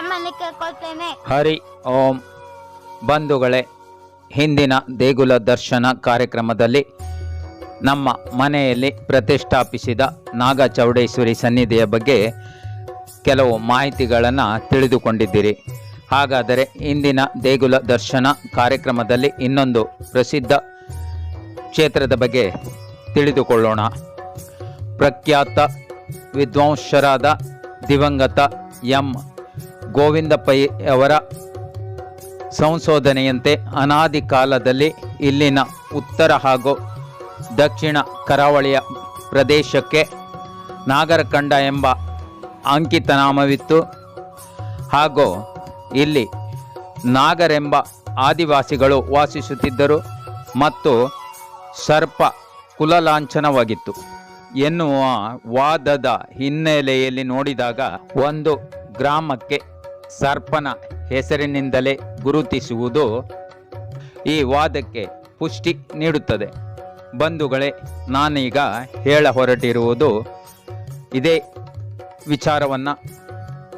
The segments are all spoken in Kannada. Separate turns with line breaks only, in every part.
ಅಂತ ಕೇಳ್ಕೊಳ್ತೇನೆ
ಹರಿ ಓಂ. ಬಂಧುಗಳೇ, ಹಿಂದಿನ ದೇಗುಲ ದರ್ಶನ ಕಾರ್ಯಕ್ರಮದಲ್ಲಿ ನಮ್ಮ ಮನೆಯಲ್ಲಿ ಪ್ರತಿಷ್ಠಾಪಿಸಿದ ನಾಗ ಚೌಡೇಶ್ವರಿ ಸನ್ನಿಧಿಯ ಬಗ್ಗೆ ಕೆಲವು ಮಾಹಿತಿಗಳನ್ನು ತಿಳಿದುಕೊಂಡಿದ್ದೀರಿ. ಹಾಗಾದರೆ ಇಂದಿನ ದೇಗುಲ ದರ್ಶನ ಕಾರ್ಯಕ್ರಮದಲ್ಲಿ ಇನ್ನೊಂದು ಪ್ರಸಿದ್ಧ ಕ್ಷೇತ್ರದ ಬಗ್ಗೆ ತಿಳಿದುಕೊಳ್ಳೋಣ. ಪ್ರಖ್ಯಾತ ವಿದ್ವಾಂಸರಾದ ದಿವಂಗತ ಎಂ. ಗೋವಿಂದ ಅವರ ಸಂಶೋಧನೆಯಂತೆ ಅನಾದಿ ಕಾಲದಲ್ಲಿ ಇಲ್ಲಿನ ಉತ್ತರ ಹಾಗೂ ದಕ್ಷಿಣ ಕರಾವಳಿಯ ಪ್ರದೇಶಕ್ಕೆ ನಾಗರಕಂಡ ಎಂಬ ಅಂಕಿತನಾಮವಿತ್ತು ಹಾಗೂ ಇಲ್ಲಿ ನಾಗರೆಂಬ ಆದಿವಾಸಿಗಳು ವಾಸಿಸುತ್ತಿದ್ದರು ಮತ್ತು ಸರ್ಪ ಕುಲಲಾಂಛನವಾಗಿತ್ತು. ಎನ್ನುವ ವಾದದ ಹಿನ್ನೆಲೆಯಲ್ಲಿ ನೋಡಿದಾಗ ಒಂದು ಗ್ರಾಮಕ್ಕೆ ಸರ್ಪನ ಹೆಸರಿನಿಂದಲೇ ಗುರುತಿಸುವುದು ಈ ವಾದಕ್ಕೆ ಪುಷ್ಟಿ ನೀಡುತ್ತದೆ. ಬಂಧುಗಳೇ, ನಾನೀಗ ಹೇಳ ಹೊರಟಿರುವುದು ಇದೇ ವಿಚಾರವನ್ನು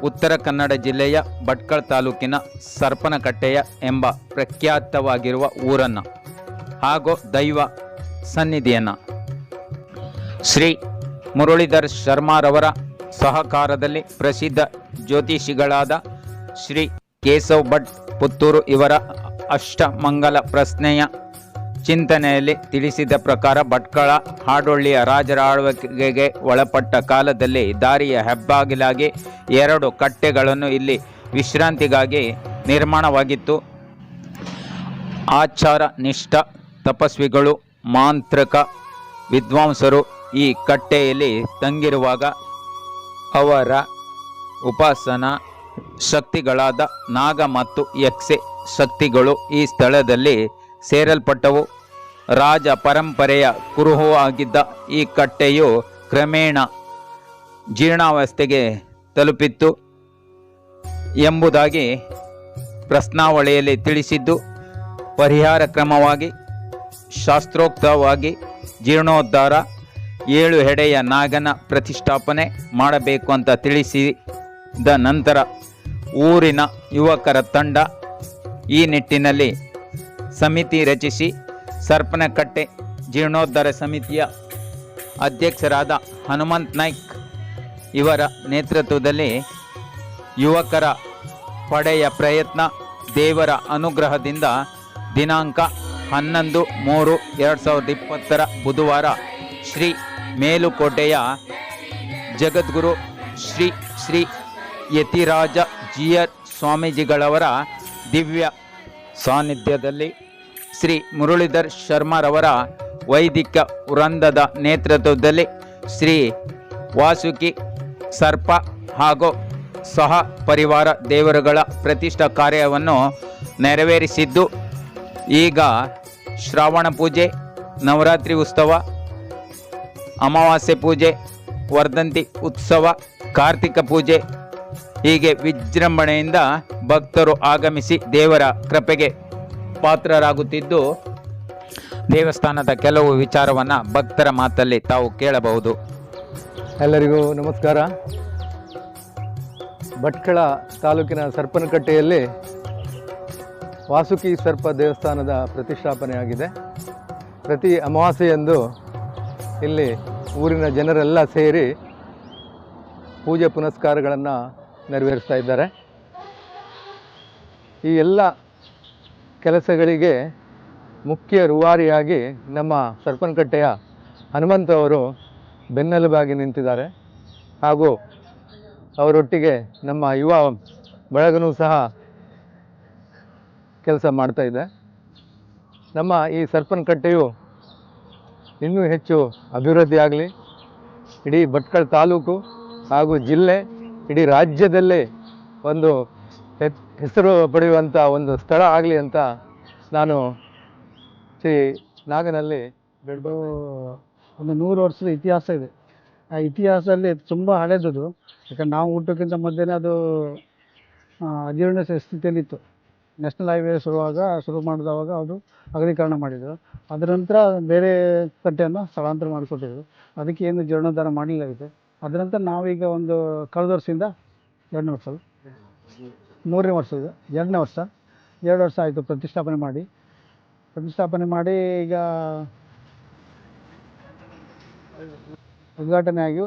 ಉತ್ತರ ಕನ್ನಡ ಜಿಲ್ಲೆಯ ಭಟ್ಕಳ ತಾಲೂಕಿನ ಸರ್ಪನಕಟ್ಟೆಯ ಎಂಬ ಪ್ರಖ್ಯಾತವಾಗಿರುವ ಊರನ್ನು ಹಾಗೂ ದೈವ ಸನ್ನಿಧಿಯನ್ನು ಶ್ರೀ ಮುರಳೀಧರ್ ಶರ್ಮಾರವರ ಸಹಕಾರದಲ್ಲಿ ಪ್ರಸಿದ್ಧ ಜ್ಯೋತಿಷಿಗಳಾದ ಶ್ರೀ ಕೇಶವ್ ಭಟ್ ಪುತ್ತೂರು ಇವರ ಅಷ್ಟಮಂಗಲ ಪ್ರಶ್ನೆಯ ಚಿಂತನೆಯಲ್ಲಿ ತಿಳಿಸಿದ ಪ್ರಕಾರ ಭಟ್ಕಳ ಹಾಡೊಳ್ಳಿಯ ರಾಜರ ಆಳ್ವಿಕೆಗೆ ಒಳಪಟ್ಟ ಕಾಲದಲ್ಲಿ ದಾರಿಯ ಹೆಬ್ಬಾಗಿಲಾಗಿ ಎರಡು ಕಟ್ಟೆಗಳನ್ನು ಇಲ್ಲಿ ವಿಶ್ರಾಂತಿಗಾಗಿ ನಿರ್ಮಾಣವಾಗಿತ್ತು. ಆಚಾರ ನಿಷ್ಠ ತಪಸ್ವಿಗಳು, ಮಾಂತ್ರಿಕ, ವಿದ್ವಾಂಸರು ಈ ಕಟ್ಟೆಯಲ್ಲಿ ತಂಗಿರುವಾಗ ಅವರ ಉಪಾಸನ ಶಕ್ತಿಗಳಾದ ನಾಗ ಮತ್ತು ಯಕ್ಷೆ ಶಕ್ತಿಗಳು ಈ ಸ್ಥಳದಲ್ಲಿ ಸೇರಲ್ಪಟ್ಟವು. ರಾಜ ಪರಂಪರೆಯ ಕುರುಹು ಆಗಿದ್ದ ಈ ಕಟ್ಟೆಯು ಕ್ರಮೇಣ ಜೀರ್ಣಾವಸ್ಥೆಗೆ ತಲುಪಿತ್ತು ಎಂಬುದಾಗಿ ಪ್ರಶ್ನಾವಳಿಯಲ್ಲಿ ತಿಳಿಸಿದ್ದು. ಪರಿಹಾರ ಕ್ರಮವಾಗಿ, ಶಾಸ್ತ್ರೋಕ್ತವಾಗಿ ಜೀರ್ಣೋದ್ಧಾರ, ಏಳು ಹೆಡೆಯ ನಾಗನ ಪ್ರತಿಷ್ಠಾಪನೆ ಮಾಡಬೇಕು ಅಂತ ತಿಳಿಸಿದ ನಂತರ ಊರಿನ ಯುವಕರ ತಂಡ ಈ ನಿಟ್ಟಿನಲ್ಲಿ ಸಮಿತಿ ರಚಿಸಿ ಸರ್ಪನಕಟ್ಟೆ ಜೀರ್ಣೋದ್ಧಾರ ಸಮಿತಿಯ ಅಧ್ಯಕ್ಷರಾದ ಹನುಮಂತ್ ನಾಯ್ಕ್ ಇವರ ನೇತೃತ್ವದಲ್ಲಿ ಯುವಕರ ಪಡೆಯ ಪ್ರಯತ್ನ ದೇವರ ಅನುಗ್ರಹದಿಂದ ದಿನಾಂಕ ಹನ್ನೊಂದು ಮೂರು ಎರಡು ಸಾವಿರದ ಇಪ್ಪತ್ತರ ಬುಧವಾರ ಶ್ರೀ ಮೇಲುಕೋಟೆಯ ಜಗದ್ಗುರು ಶ್ರೀ ಶ್ರೀ ಯತಿರಾಜ ಜಿಯರ್ ಸ್ವಾಮೀಜಿಗಳವರ ದಿವ್ಯ ಸಾನ್ನಿಧ್ಯದಲ್ಲಿ ಶ್ರೀ ಮುರಳೀಧರ್ ಶರ್ಮಾರವರ ವೈದಿಕ ವೃಂದದ ನೇತೃತ್ವದಲ್ಲಿ ಶ್ರೀ ವಾಸುಕಿ ಸರ್ಪ ಹಾಗೂ ಸಹ ಪರಿವಾರ ದೇವರುಗಳ ಪ್ರತಿಷ್ಠಾ ಕಾರ್ಯವನ್ನು ನೆರವೇರಿಸಿದ್ದು, ಈಗ ಶ್ರಾವಣ ಪೂಜೆ, ನವರಾತ್ರಿ ಉತ್ಸವ, ಅಮಾವಾಸ್ಯೆ ಪೂಜೆ, ವರ್ಧಂತಿ ಉತ್ಸವ, ಕಾರ್ತಿಕ ಪೂಜೆ ಹೀಗೆ ವಿಜೃಂಭಣೆಯಿಂದ ಭಕ್ತರು ಆಗಮಿಸಿ ದೇವರ ಕೃಪೆಗೆ ಪಾತ್ರರಾಗುತ್ತಿದ್ದು, ದೇವಸ್ಥಾನದ ಕೆಲವು ವಿಚಾರವನ್ನು ಭಕ್ತರ ಮಾತಲ್ಲಿ ತಾವು ಕೇಳಬಹುದು.
ಎಲ್ಲರಿಗೂ ನಮಸ್ಕಾರ. ಭಟ್ಕಳ ತಾಲೂಕಿನ ಸರ್ಪನಕಟ್ಟೆಯಲ್ಲಿ ವಾಸುಕಿ ಸರ್ಪ ದೇವಸ್ಥಾನದ ಪ್ರತಿಷ್ಠಾಪನೆಯಾಗಿದೆ. ಪ್ರತಿ ಅಮಾವಾಸ್ಯೆಯಂದು ಇಲ್ಲಿ ಊರಿನ ಜನರೆಲ್ಲ ಸೇರಿ ಪೂಜೆ ಪುನಸ್ಕಾರಗಳನ್ನು ನೆರವೇರಿಸ್ತಾ ಇದ್ದಾರೆ. ಈ ಎಲ್ಲ ಕೆಲಸಗಳಿಗೆ ಮುಖ್ಯ ರೂವಾರಿಯಾಗಿ ನಮ್ಮ ಸರ್ಪನಕಟ್ಟೆಯ ಹನುಮಂತ ಅವರು ಬೆನ್ನೆಲುಬಾಗಿ ನಿಂತಿದ್ದಾರೆ. ಹಾಗೂ ಅವರೊಟ್ಟಿಗೆ ನಮ್ಮ ಯುವ ಬಳಗನೂ ಸಹ ಕೆಲಸ ಮಾಡ್ತಾ ಇದೆ. ನಮ್ಮ ಈ ಸರ್ಪನಕಟ್ಟೆಯು ಇನ್ನೂ ಹೆಚ್ಚು ಅಭಿವೃದ್ಧಿಯಾಗಲಿ, ಇಡೀ ಭಟ್ಕಳ ತಾಲೂಕು ಹಾಗೂ ಜಿಲ್ಲೆ ಇಡೀ ರಾಜ್ಯದಲ್ಲೇ ಒಂದು ಹೆಸರು ಪಡೆಯುವಂಥ ಒಂದು ಸ್ಥಳ ಆಗಲಿ ಅಂತ ನಾನು ಶ್ರೀ ನಾಗನಲ್ಲಿ
ಬೆಳ್ಬೋ ಒಂದು ನೂರು ವರ್ಷದ ಇತಿಹಾಸ ಇದೆ. ಆ ಇತಿಹಾಸದಲ್ಲಿ ತುಂಬ ಹಳೆದದು. ಯಾಕಂದ್ರೆ ನಾವು ಹುಟ್ಟೋಕ್ಕಿಂತ ಮೊದಲೇ ಅದು ಅಜೀರ್ಣ ಸ್ಥಿತಿಯಲ್ಲಿತ್ತು. ನ್ಯಾಷನಲ್ ಹೈವೇ ಶುರುವಾಗ, ಶುರು ಮಾಡಿದವಾಗ ಅದು ಅಗಲೀಕರಣ ಮಾಡಿದರು. ಅದರ ನಂತರ ಬೇರೆ ಕಟ್ಟೆಯನ್ನು ಸ್ಥಳಾಂತರ ಮಾಡಿಕೊಟ್ಟಿದ್ರು. ಅದಕ್ಕೆ ಏನು ಜೀರ್ಣೋದ್ಧಾರ ಮಾಡಲಿಲ್ಲ ನಂತರ ನಾವೀಗ ಒಂದು ಕಳೆದ ವರ್ಷದಿಂದ ಎರಡನೇ ವರ್ಷ? ಮೂರನೇ ವರ್ಷ ಇದು. ಎರಡನೇ ವರ್ಷ. ಎರಡು ವರ್ಷ ಆಯಿತು ಪ್ರತಿಷ್ಠಾಪನೆ ಮಾಡಿ. ಪ್ರತಿಷ್ಠಾಪನೆ ಮಾಡಿ ಈಗ ಉದ್ಘಾಟನೆ ಆಗಿ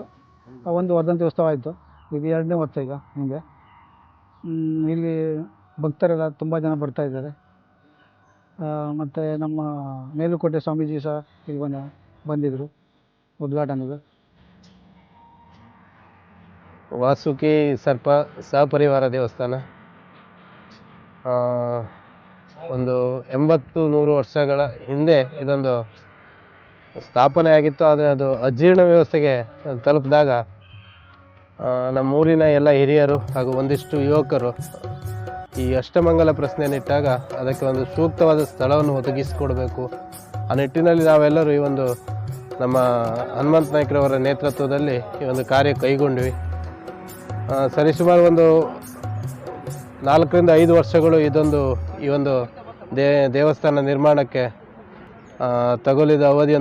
ಒಂದು ವರ್ಧಂತಿ ಉತ್ಸವ ಆಯಿತು. ಇದು ಎರಡನೇ ವರ್ಷ ಈಗ ನಿಮಗೆ. ಇಲ್ಲಿ ಭಕ್ತರೆಲ್ಲ ತುಂಬ ಜನ ಬರ್ತಾ ಇದ್ದಾರೆ. ಮತ್ತು ನಮ್ಮ ಮೇಲುಕೋಟೆ ಸ್ವಾಮೀಜಿ ಸಹ ಇಲ್ಲಿ ಬಂದ ಬಂದಿದ್ದರು ಉದ್ಘಾಟನೆಗೆ.
ವಾಸುಕಿ ಸರ್ಪ ಸಹಪರಿವಾರ ದೇವಸ್ಥಾನ. ಒಂದು ಎಂಬತ್ತು ನೂರು ವರ್ಷಗಳ ಹಿಂದೆ ಇದೊಂದು ಸ್ಥಾಪನೆ ಆಗಿತ್ತು. ಆದರೆ ಅದು ಅಜೀರ್ಣ ವ್ಯವಸ್ಥೆಗೆ ತಲುಪಿದಾಗ ನಮ್ಮೂರಿನ ಎಲ್ಲ ಹಿರಿಯರು ಹಾಗೂ ಒಂದಿಷ್ಟು ಯುವಕರು ಈ ಅಷ್ಟಮಂಗಲ ಪ್ರಶ್ನೆಯನ್ನಿಟ್ಟಾಗ ಅದಕ್ಕೆ ಒಂದು ಸೂಕ್ತವಾದ ಸ್ಥಳವನ್ನು ಒದಗಿಸಿಕೊಡಬೇಕು. ಆ ನಿಟ್ಟಿನಲ್ಲಿ ನಾವೆಲ್ಲರೂ ಈ ಒಂದು ನಮ್ಮ ಹನುಮಂತ ನಾಯ್ಕರವರ ನೇತೃತ್ವದಲ್ಲಿ ಈ ಒಂದು ಕಾರ್ಯ ಕೈಗೊಂಡ್ವಿ. ಸರಿಸುಮಾರು ಒಂದು ನಾಲ್ಕರಿಂದ ಐದು ವರ್ಷಗಳು ಇದೊಂದು ಈ ಒಂದು ದೇವಸ್ಥಾನ ನಿರ್ಮಾಣಕ್ಕೆ ತಗುಲಿದ ಅವಧಿ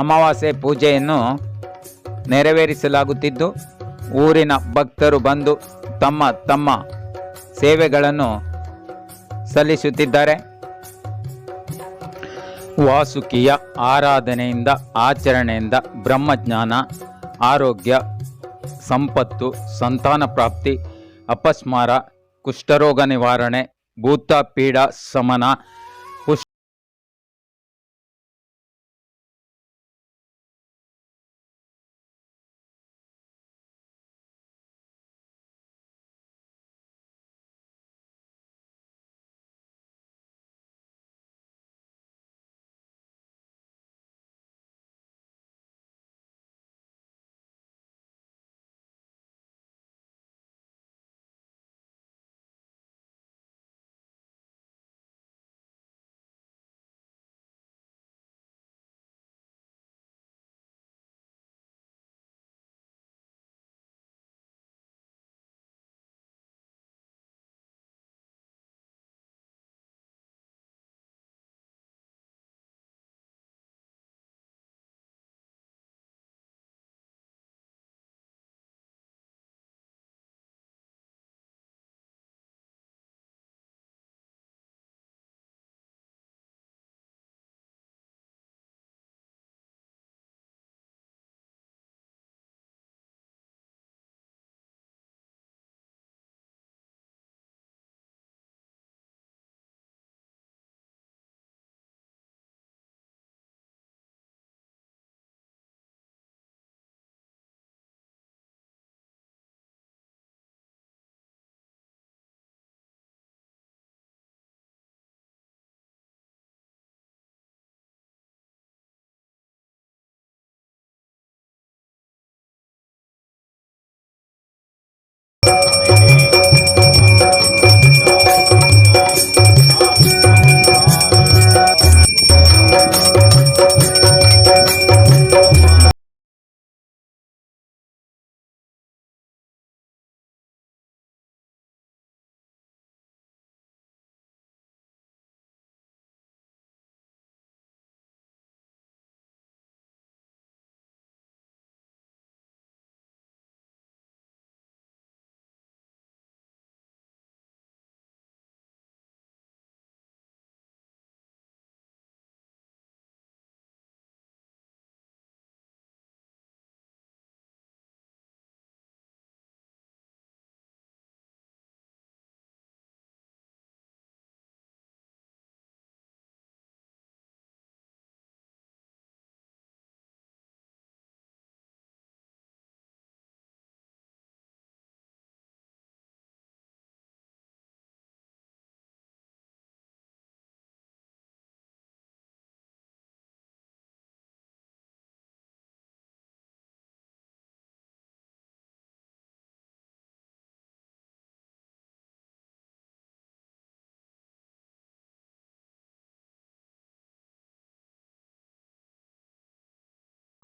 ಅಮಾವಾಸ್ಯೆ ಪೂಜೆಯನ್ನು ನೆರವೇರಿಸಲಾಗುತ್ತಿದ್ದು, ಊರಿನ ಭಕ್ತರು ಬಂದು ತಮ್ಮ ತಮ್ಮ ಸೇವೆಗಳನ್ನು ಸಲ್ಲಿಸುತ್ತಿದ್ದಾರೆ. ವಾಸುಕಿಯ ಆರಾಧನೆಯಿಂದ, ಆಚರಣೆಯಿಂದ ಬ್ರಹ್ಮಜ್ಞಾನ, ಆರೋಗ್ಯ, ಸಂಪತ್ತು, ಸಂತಾನ ಪ್ರಾಪ್ತಿ, ಅಪಸ್ಮಾರ, ಕುಷ್ಠರೋಗ ನಿವಾರಣೆ, ಭೂತ ಪೀಡಾ, ಶಮನ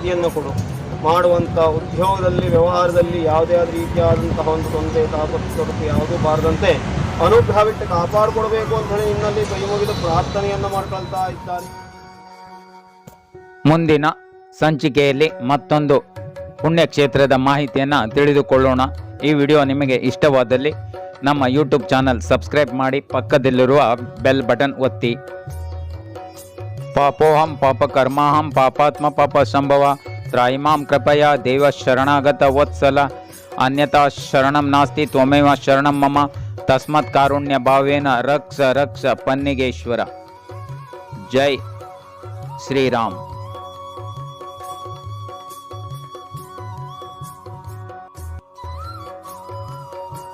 ಶಕ್ತಿಯನ್ನು ಕೊಡು. ಮಾಡುವಂಥ ಉದ್ಯೋಗದಲ್ಲಿ, ವ್ಯವಹಾರದಲ್ಲಿ ಯಾವುದೇ ರೀತಿಯಾದಂತಹ ಒಂದು ತೊಂದರೆ, ತಾಪತ್ತು ತೊಡಕು ಯಾವುದೂ ಬಾರದಂತೆ ಅನುಗ್ರಹವಿಟ್ಟು ಕಾಪಾಡಿಕೊಡಬೇಕು ಅಂತ ಹೇಳಿ ನಿನ್ನಲ್ಲಿ ಕೈ ಪ್ರಾರ್ಥನೆಯನ್ನು ಮಾಡ್ಕೊಳ್ತಾ ಇದ್ದಾರೆ.
ಮುಂದಿನ ಸಂಚಿಕೆಯಲ್ಲಿ ಮತ್ತೊಂದು ಪುಣ್ಯಕ್ಷೇತ್ರದ ಮಾಹಿತಿಯನ್ನು ತಿಳಿದುಕೊಳ್ಳೋಣ. ಈ ವಿಡಿಯೋ ನಿಮಗೆ ಇಷ್ಟವಾದಲ್ಲಿ ನಮ್ಮ ಯೂಟ್ಯೂಬ್ ಚಾನಲ್ ಸಬ್ಸ್ಕ್ರೈಬ್ ಮಾಡಿ, ಪಕ್ಕದಲ್ಲಿರುವ ಬೆಲ್ ಬಟನ್ ಒತ್ತಿ. पापो हम पाप कर्मा हम पापात्म पाप संभवा त्राईमाम कृपया देव शरणागत वत्सला अन्यथा शरण नास्ति, त्वमेव शरण मम। तस्मत् कारुण्य भावेन रक्ष रक्ष पन्निगेश्वर। जय श्री राम